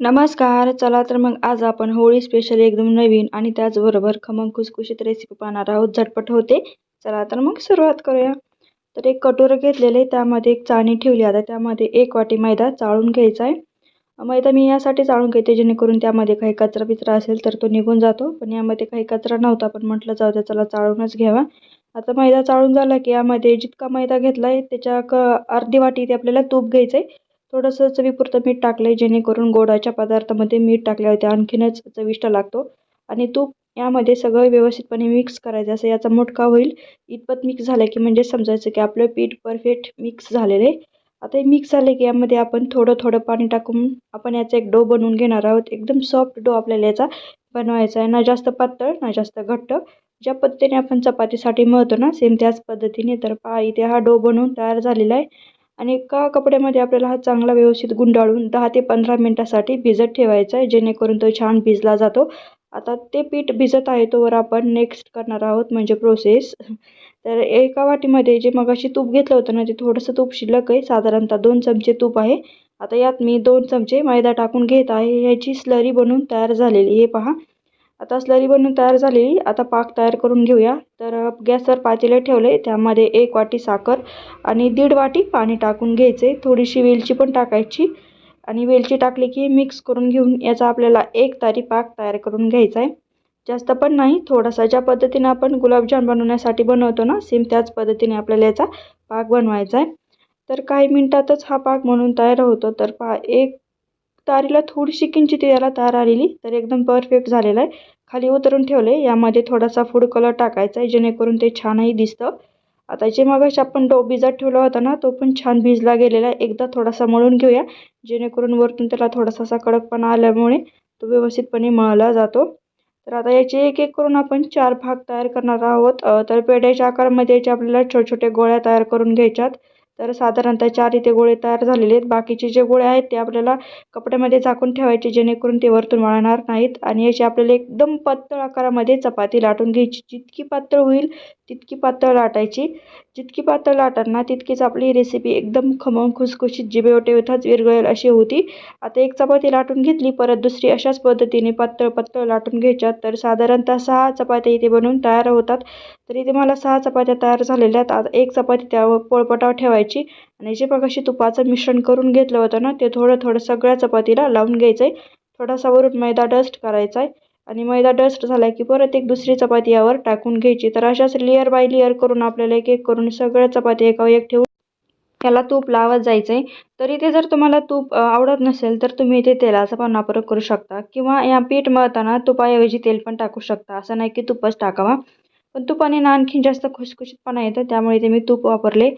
नमस्कार चला तर मग आज आपण होळी स्पेशल एकदम नवीन आणि त्याचबरोबर खमंग खुसखुशीत रेसिपी पाहणार आहोत. झटपट होते. चला तर मग सुरुवात करूया. तर एक कटोरं घेतलेले त्यामध्ये एक चाळणी ठेवली. आता त्यामध्ये एक वाटी मैदा चाळून घ्यायचा आहे. मैदा मी यासाठी चाळून घेते जेणेकरून त्यामध्ये काही कचरा बिचरा असेल तर तो निघून जातो. पण यामध्ये काही कचरा नव्हता पण म्हटलं जाऊ द्या चला चाळूनच घ्यावा. आता मैदा चाळून झाला की यामध्ये जितका मैदा घेतला आहे त्याच्या क अर्धी वाटी ते आपल्याला तूप घ्यायचं आहे थोडंसं चवीपुरतं मीठ टाकलं आहे जेणेकरून गोडाच्या पदार्थामध्ये मीठ टाकल्यावरती आणखीनच चविष्ट लागतो. आणि तूप यामध्ये सगळं व्यवस्थितपणे मिक्स करायचं. असं याचा मोठका होईल. इतपत मिक्स झालं की म्हणजे समजायचं की आपलं पीठ परफेक्ट मिक्स झालेलं आहे. आता हे मिक्स झाले की यामध्ये आपण थोडं थोडं पाणी टाकून आपण याचा एक डो बनवून घेणार आहोत. एकदम सॉफ्ट डो आपल्याला याचा बनवायचा आहे. ना जास्त पातळ ना जास्त घट्ट. ज्या पद्धतीने आपण चपातीसाठी मळतो ना सेम त्याच पद्धतीने. तर पहा इथे हा डो बनवून तयार झालेला आहे. आणि एका कपड्यामध्ये आपल्याला हा चांगला व्यवस्थित गुंडाळून दहा ते पंधरा मिनटासाठी भिजत ठेवायचा आहे जेणेकरून तो छान भिजला जातो. आता ते पीठ भिजत आहे तोवर आपण नेक्स्ट करणार आहोत म्हणजे प्रोसेस तर एका वाटीमध्ये जे मगाशी तूप घेतलं होतं ना ते थोडंसं तूप शिल्लक आहे साधारणतः दोन चमचे तूप आहे. आता यात मी दोन चमचे मैदा टाकून घेत आहे ह्याची स्लरी बनवून तयार झालेली हे पहा. आता स्लरी बनवून तयार झालेली आता पाक तयार करून घेऊया. तर गॅसवर पातेले ठेवले. त्यामध्ये एक वाटी साखर आणि दीड वाटी पाणी टाकून घ्यायचे. थोडीशी वेलची पण टाकायची. आणि वेलची टाकली की मिक्स करून घेऊन याचा आपल्याला एक तारी पाक तयार करून घ्यायचा आहे. जास्त पण नाही. थोडासा ज्या पद्धतीने आपण गुलाबजाम बनवण्यासाठी बनवतो ना सेम त्याच पद्धतीने आपल्याला याचा पाक बनवायचा आहे. तर काही मिनटातच हा पाक म्हणून तयार होतो. तर पा एक तारीला थोडीशी किंचित याला तार आलेली तर एकदम परफेक्ट झालेला आहे. खाली उतरून ठेवले यामध्ये थोडासा फूड कलर टाकायचा आहे जेणेकरून ते छानही दिसतं. आता जे मगाशी आपण डो भिजत ठेवला होता ना तो पण छान भिजला गेलेला आहे. एकदा थोडासा मळून घेऊया जेणेकरून वरतून त्याला थोडासा असा कडकपणा आल्यामुळे तो व्यवस्थितपणे मळला जातो. तर आता याचे एक एक करून आपण चार भाग तयार करणार आहोत. तर पेढ्याच्या आकारामध्ये याचे आपल्याला छोटे छोटे गोळ्या तयार करून घ्यायच्यात. तर साधारणतः चार इथे गोळे तयार झालेले आहेत. बाकीचे जे गोळे आहेत ते आपल्याला कपड्यामध्ये झाकून ठेवायचे जेणेकरून ते वरतून वाळणार नाहीत आणि याची आपल्याला एकदम पातळ आकारामध्ये चपाती लाटून घ्यायची. जितकी पातळ होईल तितकी पातळ लाटायची. जितकी पातळ लाटांना तितकीच आपली रेसिपी एकदम खमंग खुसखुशीत जिबेवटे होताच विरगळेल अशी होती. आता एक चपाती लाटून घेतली परत दुसरी अशाच पद्धतीने पातळ पातळ लाटून घ्यायच्यात. तर साधारणतः सहा चपात्या इथे बनवून तयार होतात. तर इथे मला सहा चपात्या तयार झालेल्या आहेत. आता एक चपाती त्यावर पोळपटावर ठेवायची. आणि जे अशी तुपाचं मिश्रण करून घेतलं होतं ना ते थोडं थोडं सगळ्या चपातीला लावून घ्यायचं आहे थोडासा वरून मैदा डस्ट करायचा आहे आणि मैदा डस्ट झाला की परत एक दुसरी चपाती यावर टाकून घ्यायची. तर अशाच लेअर बाय लेअर करून आपल्याला एक एक करून सगळ्या चपाती एकावर एक ठेवून त्याला तूप लावत जायचं आहे तर इथे जर तुम्हाला तूप आवडत नसेल तर तुम्ही इथे तेलाचा पण वापर करू शकता. किंवा या पीठ मळताना तुपाऐवजी तेल पण टाकू शकता. असं नाही की तुपच टाकावा. पण तुपाने ना आणखीन जास्त खुशखुशीतपणा येतं त्यामुळे इथे मी तूप वापरले.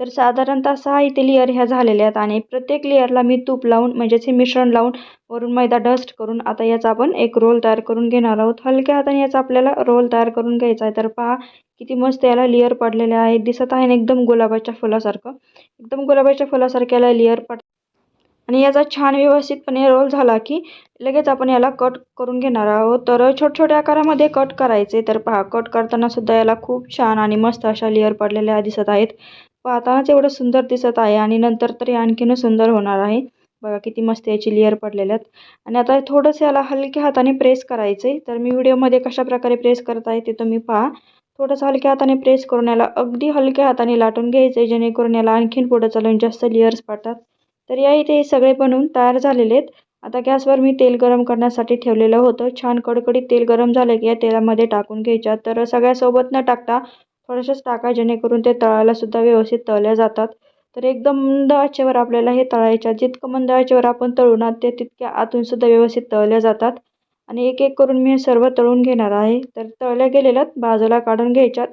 तर साधारणतः सहा इथे लेअर ह्या झालेल्या आहेत आणि प्रत्येक लेअरला मी तूप लावून म्हणजेच हे मिश्रण लावून वरून मैदा डस्ट करून आता याचा आपण एक रोल तयार करून घेणार आहोत. हलक्या हाताने याचा आपल्याला रोल तयार करून घ्यायचा आहे. तर पहा किती मस्त याला लेअर पडलेले आहेत. दिसत आहे एकदम गुलाबाच्या फुलासारखं. एकदम गुलाबाच्या फुलासारख्याला याला लेअर पड आणि याचा छान व्यवस्थितपणे रोल झाला की लगेच आपण याला कट करून घेणार आहोत. तर छोट छोट्या आकारामध्ये कट करायचे. तर पहा कट करताना सुद्धा याला खूप छान आणि मस्त अशा लेअर पडलेल्या दिसत आहेत. पाहतानाच एवढं सुंदर दिसत आहे आणि नंतर तरी आणखीनच सुंदर होणार आहे. बघा किती मस्त याची लेअर पडलेल्या आहेत आणि आता थोडंसं याला हलक्या हाताने प्रेस करायचे. तर मी व्हिडिओमध्ये कशा प्रकारे प्रेस करत आहे ते तुम्ही पहा. थोडंसं हलक्या हाताने प्रेस करून याला अगदी हलक्या हाताने लाटून घ्यायचं जेणेकरून याला आणखीन पुढं चालून जास्त लेअर्स पडतात. तर या इथे हे सगळे बनवून तयार झालेले आहेत. आता गॅसवर मी तेल गरम करण्यासाठी ठेवलेलं होतं. छान कडकडीत तेल गरम झालं की या तेलामध्ये टाकून घ्यायच्या. तर सगळ्यासोबत न टाकता थोडंसंच टाका जेणेकरून ते तळायलासुद्धा व्यवस्थित तळल्या जातात. तर एकदम मंद आचेवर आपल्याला हे तळायच्या जितकं मंद आचेवर आपण तळू ना ते तितक्या आतूनसुद्धा व्यवस्थित तळल्या जातात. आणि एक एक करून मी सर्व तळून घेणार आहे. तर तळल्या गेलेल्यात बाजूला काढून घ्यायच्यात.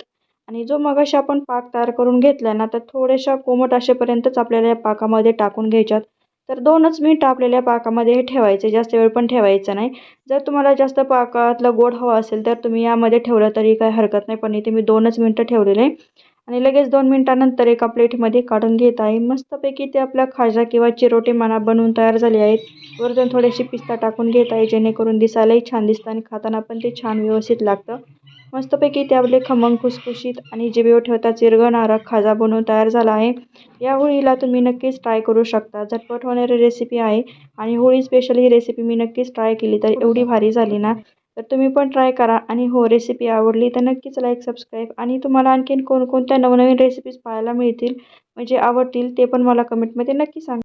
आणि जो मगाशी आपण पाक तयार करून घेतला ना तर थोड्याशा कोमट असेपर्यंतच आपल्याला या पाकामध्ये टाकून घ्यायच्यात. तर दोनच मिनिट आपल्याला पाकामध्ये हे ठेवायचे जास्त वेळ पण ठेवायचं नाही. जर तुम्हाला जास्त पाकातलं गोड हवं असेल तर तुम्ही यामध्ये ठेवलं तरी काही हरकत नाही पण इथे मी दोनच मिनटं ठेवलेले. आणि लगेच दोन मिनटानंतर एका प्लेटमध्ये काढून घेत आहे. मस्तपैकी ते आपल्या खाजा किंवा चिरोटे मना बनवून तयार झाले आहेत. वरतून थोडीशी पिस्ता टाकून घेत आहे जेणेकरून दिसायलाही छान दिसतं आणि खाताना पण ते छान व्यवस्थित लागतं. मस्तपैकी त्यामध्ये खमंग खुसखुशीत आणि जिभेवर ठेवता चिरगणारा खाजा बनवून तयार झाला आहे. या होळीला तुम्ही नक्कीच ट्राय करू शकता. झटपट होणारी रेसिपी आहे आणि होळी स्पेशल ही रेसिपी मी नक्कीच ट्राय केली तर एवढी भारी झाली ना? तर तुम्ही पण ट्राय करा आणि हो रेसिपी आवडली तर नक्कीच लाईक सबस्क्राईब आणि तुम्हाला आणखीन कोणकोणत्या नवनवीन रेसिपीज पाहायला मिळतील म्हणजे आवडतील ते पण मला कमेंटमध्ये नक्की सांगा.